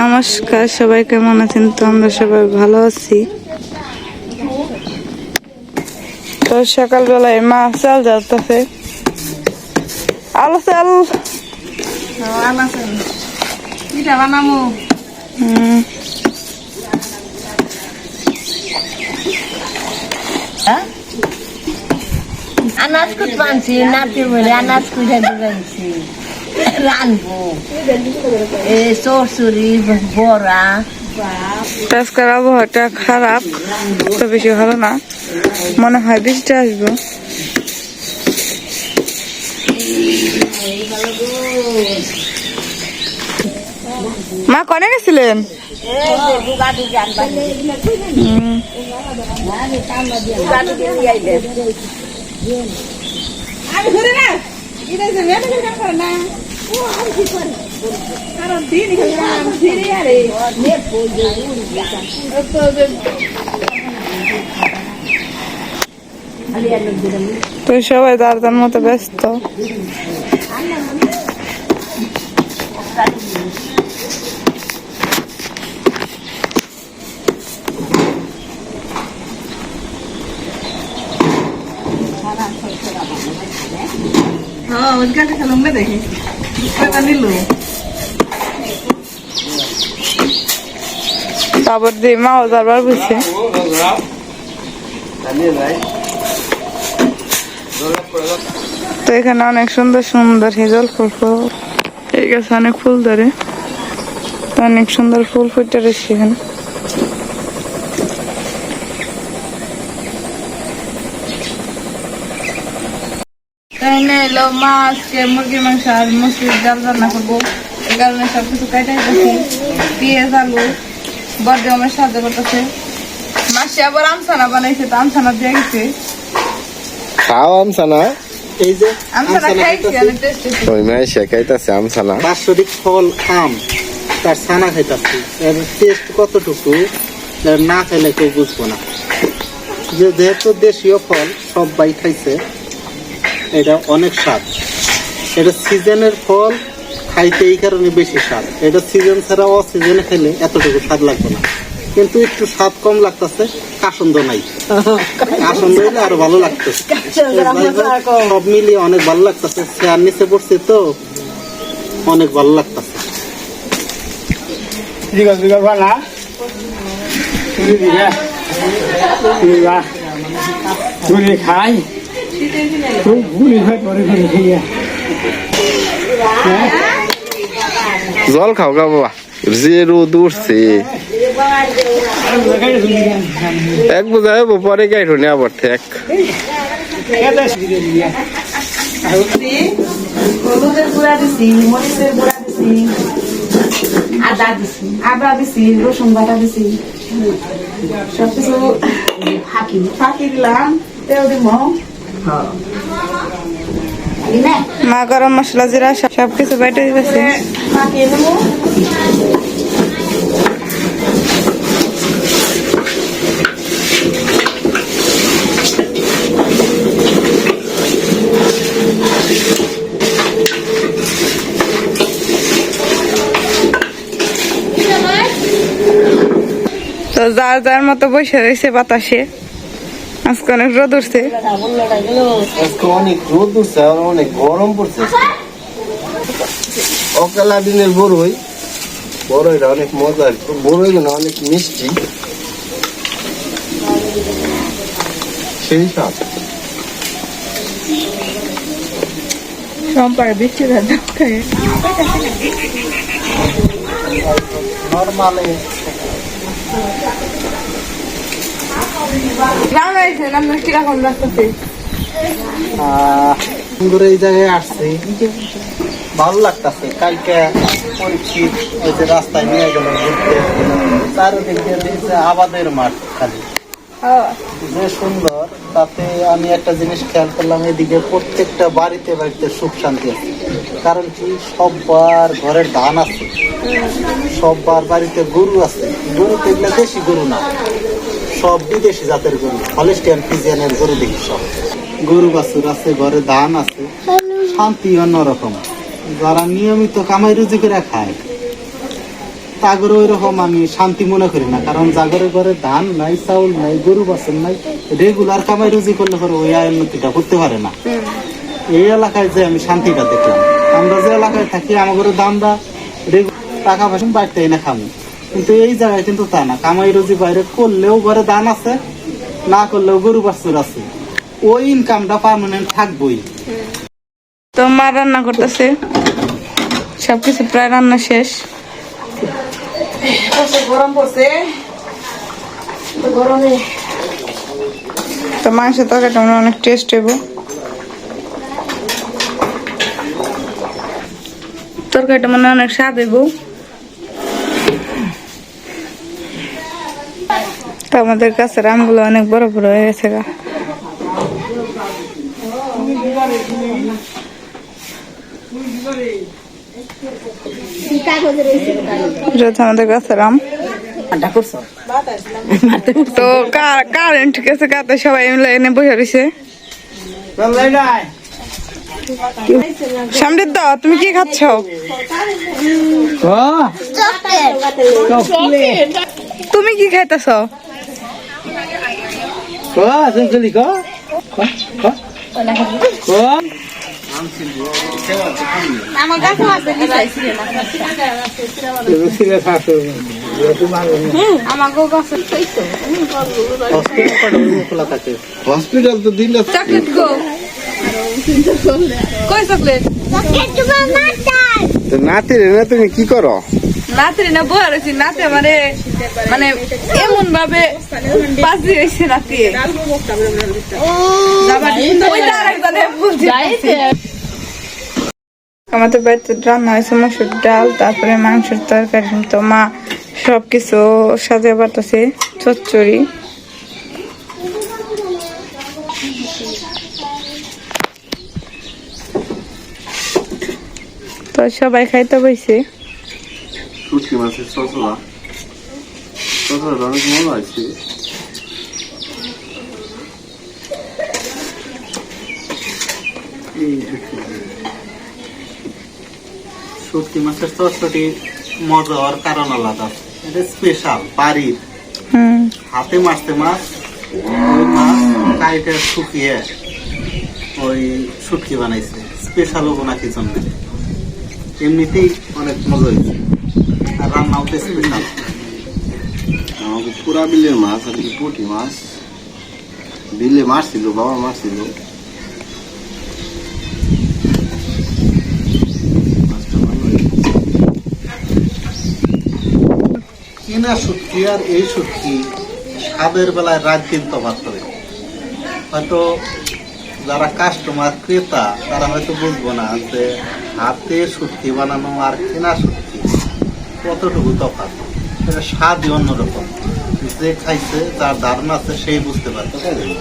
নমস্কার সবাই কেমন আছেন? তো আমরা সবাই ভালো আছি। তো সকালবেলায় মা চাল যাচ্ছে আলো চাল। হুম, আনাজ কুট বানছি নাতি বলে আনাজ কুটে রানবো এ চরচুরি বড়া। আজকের আবহাওয়াটা খারাপ তো বেশি ভালো না। মনে হয় বৃষ্টি আসব। মা কনে গেছিলেন? হুম, আমি ঘুরে না এটা যে কাজ করে না। ও আমি কি করে? কারণ দিন খেলাম ফিরে আরে তো তো সবাই তার তার মতো ব্যস্ত। হ্যাঁ তারপর দিয়ে মাও যাবার বুঝছে। তো এখানে অনেক সুন্দর সুন্দর হেজল ফুল ফুল। এই গাছে অনেক ফুল ধরে। অনেক সুন্দর ফুল ফুটে রয়েছে এখানে। এখানে এলো মাছকে মুরগির মাংস আর মুসলির ডাল রান্না করব। এই কারণে সবকিছু কেটে দিচ্ছি পেঁয়াজ আলু বড্ডে আমার সাহায্য করতেছে। মাসি আবার আমসানা বানাইছে তো আমসানা দিয়ে গেছে। খাও আমসানা এই যে আমসানা খাইছি অনেক টেস্টি ওই মাই শেখাইতেছে আমসানা বাৎসরিক ফল আম তার ছানা খাইতাছি। এর টেস্ট কতটুকু না খাইলে কেউ বুঝব না। যে যেহেতু দেশীয় ফল সবাই খাইছে। এটা অনেক স্বাদ। এটা সিজনের ফল খাইতে এই কারণে বেশি স্বাদ। এটা সিজন ছাড়া অসিজনে খেলে এতটুকু স্বাদ লাগবে না। কিন্তু একটু স্বাদ কম লাগতেছে কাসন্দ নাই। কাসন্দ হইলে আরও ভালো লাগতেছে। সব মিলিয়ে অনেক ভালো লাগতেছে। চেয়ার নিচে পড়ছে তো অনেক ভালো লাগতেছে। খাই। পরে করে খেয়ে জল খাও গা বাবা। যে রোদ উঠছে এক বোঝা হব পরে গাইড নে আবার ঠেক। আদা দিছি আদা দিছি রসুন বাটা দিছি সবকিছু ফাঁকি ফাঁকি দিলাম তেল দিব মা গরম মশলা জিরা সব- সবকিছু বেটে দিতেছে। তো যার যার মতো বসে রয়েছে বাতাসে। আজকে অনেক রোদ উঠছে। আজকে অনেক রোদ উঠছে আর অনেক গরম পড়ছে। অকালা দিনের বড়ই বড়ইটা অনেক মজার বড়ই গুলো অনেক মিষ্টি। সেই সব সম্পারে বৃষ্টি নর্মালে এই জায়গায় ভালো লাগতেছে কালকে ওই যে রাস্তায় নিয়ে গেল ঘুরতে আবাদের মাঠ খালি যে সুন্দর তাতে আমি একটা জিনিস খেয়াল করলাম এদিকে প্রত্যেকটা বাড়িতে বাড়িতে সুখ শান্তি আছে কারণ কি সববার ঘরের ধান আছে সববার বাড়িতে গরু আছে গরু এগুলো দেশি গরু না সব বিদেশি জাতের গরু হলিস্টিয়ান ফিজিয়ানের গরু দেখি সব। গরু বাছুর আছে, ঘরে ধান আছে, শান্তি অন্যরকম যারা নিয়মিত কামাই রুজি করে খায় ওই রকম আমি শান্তি মনে করি না, কারণ জাগরে ঘরে ধান নাই, চাউল নাই, গরু বাছন নাই রেগুলার কামাই রুজি করলে পরে ওই উন্নতিটা করতে পারে না। এই এলাকায় যে আমি শান্তিটা দেখলাম। আমরা যে এলাকায় থাকি আমাদের দামটা টাকা পয়সা বাড়তে না খামু। কিন্তু এই জায়গায় কিন্তু তা না? কামাই রুজি বাইরে করলেও ঘরে দান আছে না করলেও গরু বাছুর আছে। ওই ইনকামটা পার্মানেন্ট থাকবোই। তো মা রান্না করতেছে? সবকিছু প্রায় রান্না শেষ। গরম পড়ছে তো গরমে তো মাংসের তরকারিটা মনে অনেক টেস্ট হইব। তরকারিটা মনে অনেক স্বাদ হইব। আমাদের কাছে আমগুলো অনেক বড় বড় হয়ে গেছে গা। এটা আমাদের গাছের আম। তো কারেন্ট গেছে কাতে সবাই মিলে এনে বসে রয়েছে। নাই দাও তুমি কি খাচ্ছ? তুমি কি খাইতেছ? ক ক আমার কাছে আছে সিলে থাকো আমাকেও গাছে খোলা থাকে। হসপিটাল তো দিনটা চকলেট গো। কই চকলেট তো নাতি রে না তুমি কি করো? নাতি না বউ রয়েছি, নাতি আমারে মানে এমন ভাবে বাজি হয়েছে নাতি। আমাদের বাড়িতে রান্না হয়েছে মসুর ডাল, তারপরে মাংসের তরকারি, তো মা সবকিছু সাজে বাতাছে চচ্চড়ি। তো সবাই খাইতে বইছে শুটকি মাছের সসলা সসলাটা অনেক মজা আছে সত্যি মাছের মজা হওয়ার কারণ আলাদা এটা স্পেশাল বাড়ির হাতে মারতে মাছ ওই মাছ কাইটে শুকিয়ে ওই শুটকি বানাইছে। স্পেশাল উপনাকির জন্য? এমনিতেই অনেক মজা হয়েছে আর রান্নাও তো স্পেশাল আমাকে পুরা বিলের মাছ আর কি পুঁটি মাছ বিলে মারছিল বাবা মারছিল। কিনা শুটকি আর এই শুটকি স্বাদের বেলায় রাত দিন তফাৎ করে হয়তো যারা কাস্টমার ক্রেতা তারা হয়তো বুঝব না যে হাতে শুটকি বানানো আর কেনা শুটকি কতটুকু তফাৎ? এটা স্বাদই অন্যরকম। যে খাইছে যার ধারণা আছে সেই বুঝতে পারে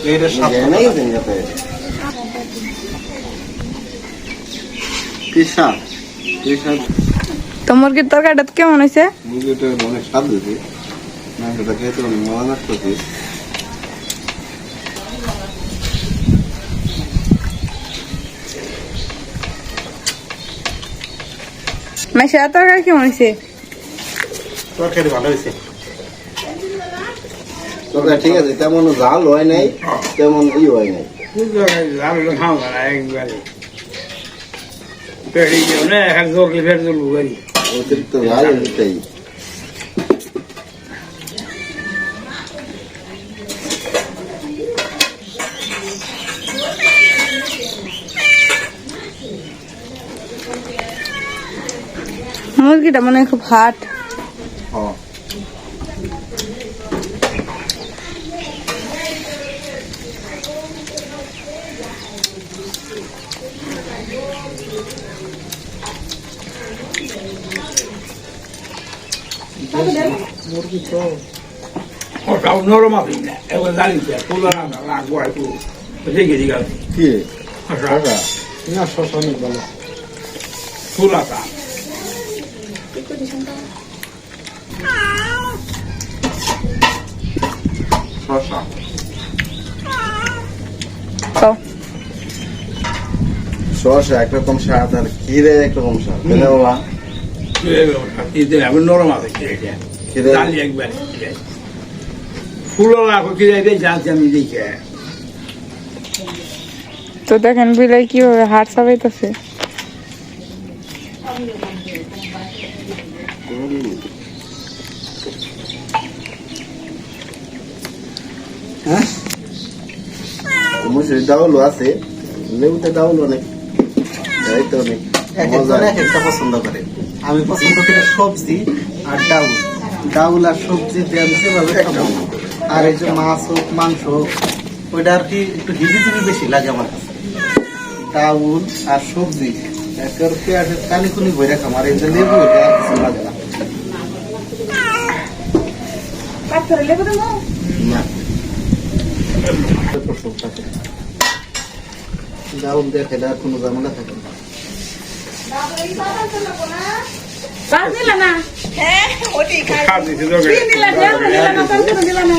এইটা স্বাদ তো মুরগির তরকারিটা কেমন হয়েছে? মুরগিটা অনেক স্বাদ দিতে মাংসটা খেতে অনেক মজা লাগতেছে। মেশার তরকারি কেমন হয়েছে? তরকারি ভালো হয়েছে। তবে ঠিক আছে তেমন জাল হয় নাই তেমন ই হয় নাই। অতিরিক্ত জাল এটাই মুরগিটা মনে হয় খুব হাট ওটাও নরম আছে না এবার জানিস তুলা লাগবো একটু দেখে দিকে কি না শস অনেক ভালো তুলাটা তো একরকম স্বাদ আর ক্ষীরে একরকম স্বাদ তাই বাবা এখন নরম আছে ডালি একবার ফুলো রাখো দিয়ে জানছি আমি দেখে। তো দেখেন বিলাই কীভাবে হাট চাবাইতেছে। হ্যাঁ? মুসুরি ডাউলও আছে লেবুতে ডাউল অনেক এই তো অনেক এক একজন এক একটা পছন্দ করে। আমি পছন্দ করি সবজি আর ডাউল। ডাউল আর সবজি দিয়ে আমি সেভাবে খাব। আর এই যে মাছ হোক মাংস হোক ওইটা আর কি একটু হিবি জিবি বেশি লাগে আমার কাছে। ডাউল আর সবজি একের পেঁয়াজের কালি কুলি বই রাখাম আর এই যে লেবু এটা আর কিছু লাগে না। ডাউল দিয়ে খেলে আর কোনো ঝামেলা থাকে না। পাঁচ দিলা না? দেড় দিলা না